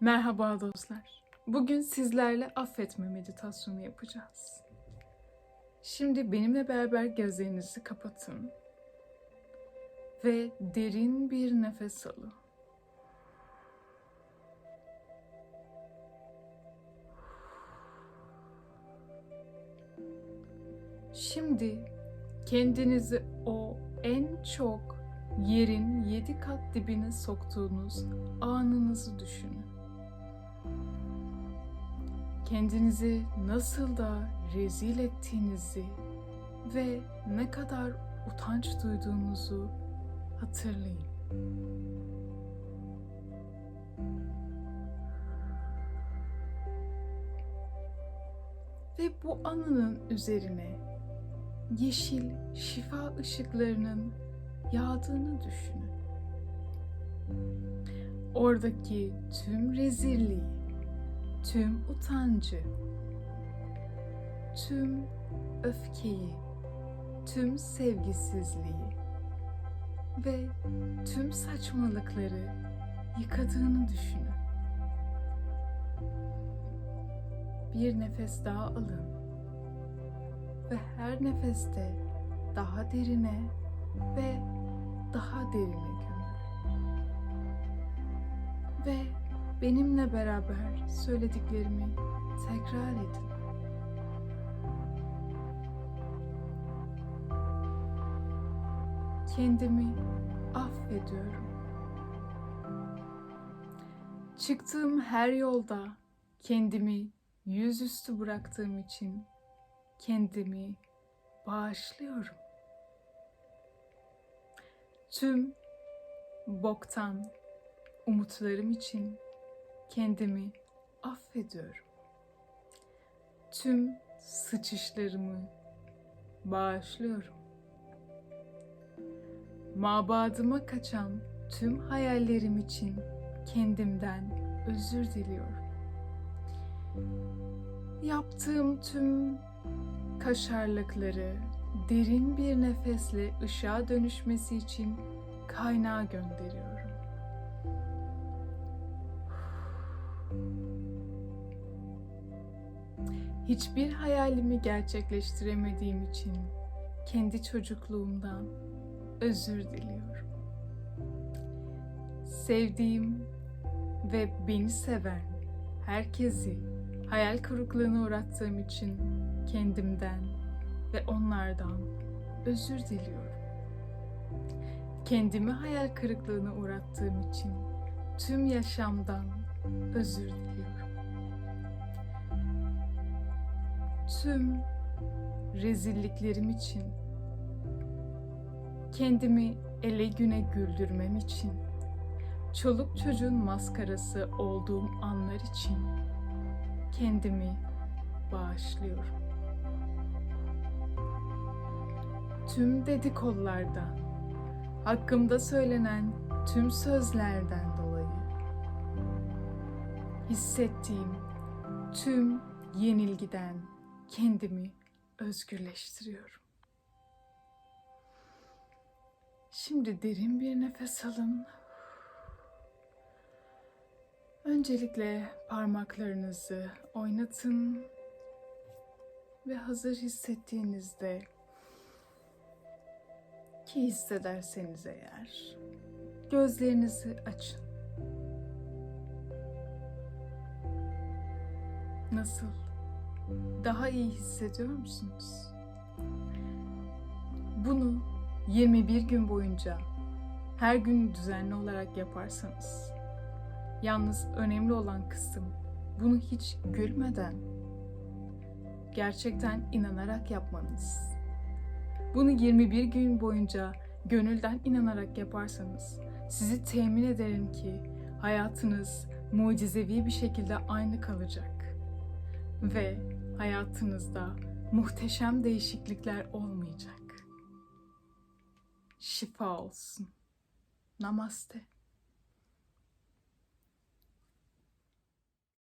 Merhaba dostlar. Bugün sizlerle affetme meditasyonu yapacağız. Şimdi benimle beraber gözlerinizi kapatın ve derin bir nefes alın. Şimdi kendinizi o en çok yerin yedi kat dibine soktuğunuz anınızı düşünün. Kendinizi nasıl da rezil ettiğinizi ve ne kadar utanç duyduğunuzu hatırlayın. Ve bu anının üzerine yeşil şifa ışıklarının yağdığını düşünün. Oradaki tüm rezilliği, tüm utancı, tüm öfkeyi, tüm sevgisizliği ve tüm saçmalıkları yıkadığını düşünün. Bir nefes daha alın ve her nefeste daha derine ve daha derine gömülün. Ve benimle beraber söylediklerimi tekrar edin. Kendimi affediyorum. Çıktığım her yolda kendimi yüzüstü bıraktığım için kendimi bağışlıyorum. Tüm boktan umutlarım için kendimi affediyorum. Tüm sıçışlarımı bağışlıyorum. Mabadıma kaçan tüm hayallerim için kendimden özür diliyorum. Yaptığım tüm kaşarlıkları derin bir nefesle ışığa dönüşmesi için kaynağa gönderiyorum. Hiçbir hayalimi gerçekleştiremediğim için kendi çocukluğumdan özür diliyorum. Sevdiğim ve beni seven herkesi hayal kırıklığına uğrattığım için kendimden ve onlardan özür diliyorum. Kendimi hayal kırıklığına uğrattığım için tüm yaşamdan özür diliyorum. Tüm rezilliklerim için kendimi ele güne güldürmem için çoluk çocuğun maskarası olduğum anlar için kendimi bağışlıyorum. Tüm dedikollarda, hakkımda söylenen tüm sözlerden dolayı hissettiğim tüm yenilgiden kendimi özgürleştiriyorum. Şimdi derin bir nefes alın. Öncelikle parmaklarınızı oynatın ve hazır hissettiğinizde ki hissederseniz eğer gözlerinizi açın. Nasıl? Daha iyi hissediyor musunuz? Bunu 21 gün boyunca her gün düzenli olarak yaparsanız Yalnız önemli olan kısım bunu hiç gülmeden gerçekten inanarak yapmanız. Bunu 21 gün boyunca gönülden inanarak yaparsanız sizi temin ederim ki hayatınız mucizevi bir şekilde aynı kalacak ve hayatınızda muhteşem değişiklikler olmayacak. Şifa olsun. Namaste.